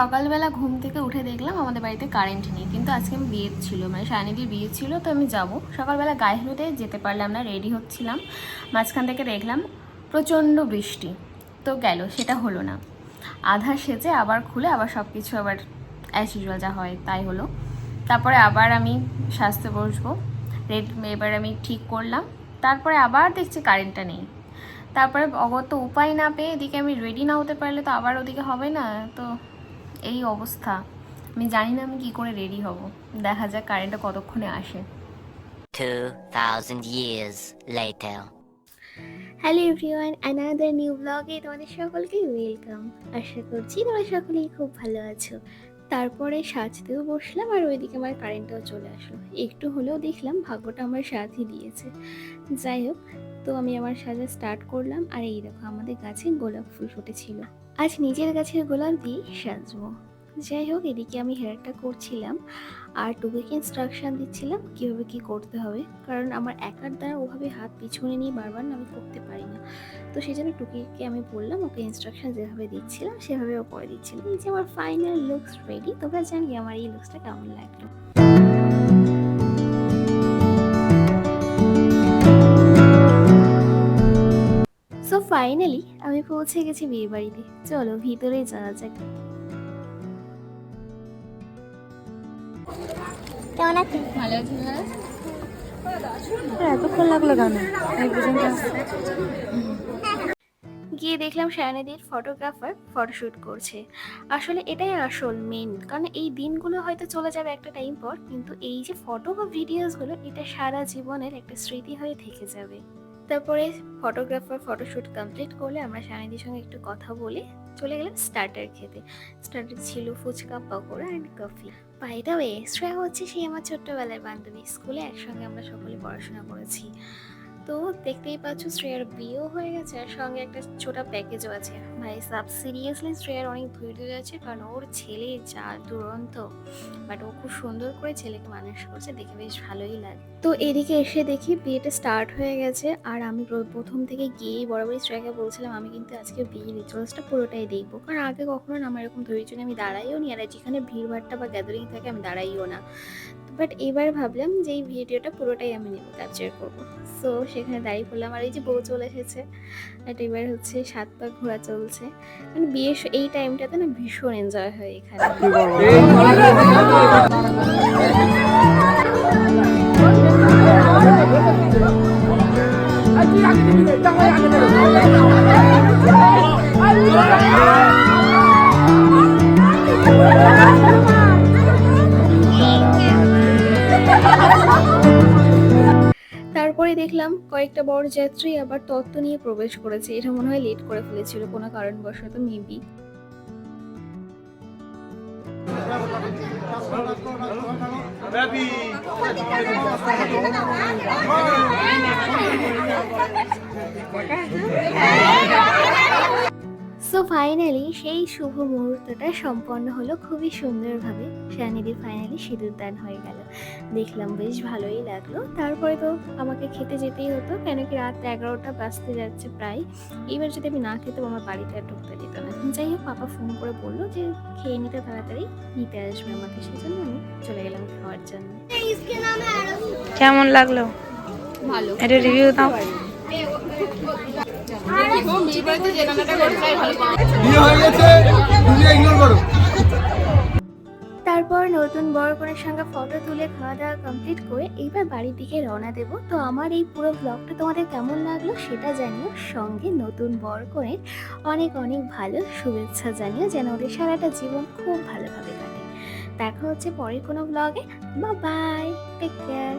সকালবেলা ঘুম থেকে উঠে দেখলাম আমাদের বাড়িতে কারেন্ট নেই। কিন্তু আজকে আমি বিয়ে ছিল মানে সায়নিদির বিয়ে ছিল, তো আমি যাব। সকালবেলা গায়ে হলুদে যেতে পারলাম না রেডি হচ্ছিলাম। মাঝখান থেকে দেখলাম প্রচণ্ড বৃষ্টি, তো গেল, সেটা হলো না। আধা সেজে আবার খুলে আবার সব কিছু আবার অ্যাজ ইউজুয়াল যা হয় তাই হলো। তারপরে আবার আমি সাজতে বসবো রেড এবার আমি ঠিক করলাম। তারপরে আবার দেখছি কারেন্টটা নেই। তারপরে অগত উপায় না পেয়ে এদিকে আমি রেডি না হতে পারলে তো আবার ওদিকে হবে না, তো এই অবস্থা। আমি জানি না আমি কি করে রেডি হব। দেখা যাক কারেন্টটা কতক্ষণে আসে। 2,000 years later. Hello everyone another new ব্লগে তোমাদের সকলকে ওয়েলকাম আশা করছি তোমরা সকলেই খুব ভালো আছো। তারপরে সাজতেও বসলাম আর ওইদিকে আমার কারেন্টটাও চলে আসলো। একটু হলেও দেখলাম ভাগ্যটা আমার সাথই দিয়েছে। যাই হোক তো আমি আমার সাজা স্টার্ট করলাম আর এই দেখো আমাদের গাছে গোলাপ ফুল ফুটেছিল। আজ নিজের গাছের গোলাপ দিয়ে সাজবো। যাই হোক, এদিকে আমি হেয়ারটা করছিলাম আর টুকুকে ইনস্ট্রাকশান দিচ্ছিলাম কীভাবে কী করতে হবে। কারণ আমার একার দ্বারা ওভাবে হাত পিছনে নিয়ে বারবার আমি করতে পারি না। তো সেই জন্য টুকিকে আমি বললাম, ওকে ইনস্ট্রাকশান যেভাবে দিচ্ছিলাম সেভাবে ও করে দিচ্ছিল। এই যে আমার ফাইনাল লুকস রেডি তোমরা জানি আমার এই লুকসটা কেমন লাগল। ফাইনালি আমি পৌঁছে গেছি বিয়ে বাড়িতে। চলো ভিতরে যাওয়া যাক। কেমন আছে? ভালো আছে এতক্ষণ লাগল কেন? গিয়ে দেখলাম শায়নাদির ফটোগ্রাফার ফটোশ্যুট করছে। আসলে এটাই আসল মেন কারণ এই দিনগুলো হয়তো চলে যাবে একটা টাইম পর কিন্তু এই যে ফটো বা ভিডিওসগুলো এটা সারা জীবনের একটা স্মৃতি হয়ে থেকে যাবে। তারপরে ফটোগ্রাফার ফটোশ্যুট কমপ্লিট করলে আমরা সানিদির সঙ্গে একটু কথা বলে চলে গেলাম স্টার্টার খেতে। স্টার্টার ছিল fuchka, pakora and coffee by the way Shreya হচ্ছে সেই আমার ছোট্টবেলার বান্ধবী। স্কুলে একসঙ্গে আমরা সকলে পড়াশোনা করেছি। তো দেখতেই পাচ্ছ শ্রেয়ার বিয়েও হয়ে গেছে আর সঙ্গে একটা ছোট প্যাকেজও আছে। ভাই সাব সিরিয়াসলি শ্রেয়ার অনেক ধৈর্য আছে কারণ ওর ছেলে যা দুরন্ত বাট ও খুব সুন্দর করে ছেলেকে মানুষ করছে, দেখে বেশ ভালোই লাগে। তো এদিকে এসে দেখি বিয়েটা স্টার্ট হয়ে গেছে আর আমি প্রথম থেকে গিয়েই বরাবরই শ্রেয়াকে বলছিলাম, আমি কিন্তু আজকে বিয়ে রিচুয়ালসটা পুরোটাই দেখব। কারণ আগে কখনো না আমার এরকম ধৈর্য আমি দাঁড়াইও নি আর যেখানে ভিড়ভাড়টা বা গ্যাদারিং থাকে আমি দাঁড়াইও না। বাট এবার ভাবলাম যে এই ভিডিওটা পুরোটাই আমি নেব ক্যাপচার করব সো সেখানে দাঁড়িয়ে পড়লাম আর এই যে বউ চলে এসেছে। আর এবার হচ্ছে সাত পাক ঘোরা চলছে। মানে বিয়ের এই টাইমটাতে না ভীষণ এনজয় হয় এখানে। তারপরে দেখলাম কয়েকটা বড় যাত্রী আবার তত্ত্ব নিয়ে প্রবেশ করেছে। এটা মনে হয় লেট করে ফেলেছিল, কোনো কারণবশত মেবি সো ফাইনালি সেই শুভ মুহূর্তটা সম্পন্ন হলো খুবই সুন্দরভাবে। শানিদির ফাইনালি সিঁদুর দান হয়ে গেল। দেখলাম বেশ ভালোই লাগল। তারপরে তো আমাকে খেতে যেতেই হতো কেন কি রাত এগারোটা বাজতে যাচ্ছে প্রায়। এবার যদি আমি না খেতাম আমার বাড়িতে আর ঢুকতে দিত না। যাই হোক পাপা ফোন করে বলল যে খেয়ে নিতে তাড়াতাড়ি নিতে আসবে আমাকে সেজন্য। আমি চলে গেলাম খাওয়ার জন্য। কেমন লাগল? ভালো। এটা রিভিউ দাও। তারপর নতুন বর কনের সঙ্গে ফটো তুলে খাওয়া দাওয়া কমপ্লিট করে এইবার বাড়ির দিকে রওনা দেব। তো আমার এই পুরো ব্লগটা তোমাদের কেমন লাগল সেটা জানিও। সঙ্গে নতুন বর কনের অনেক অনেক ভালো শুভেচ্ছা জানিও, যেন ওদের সারাটা জীবন খুব ভালোভাবে কাটে। দেখা হচ্ছে পরের কোনো ব্লগে বা বাই টেক কেয়ার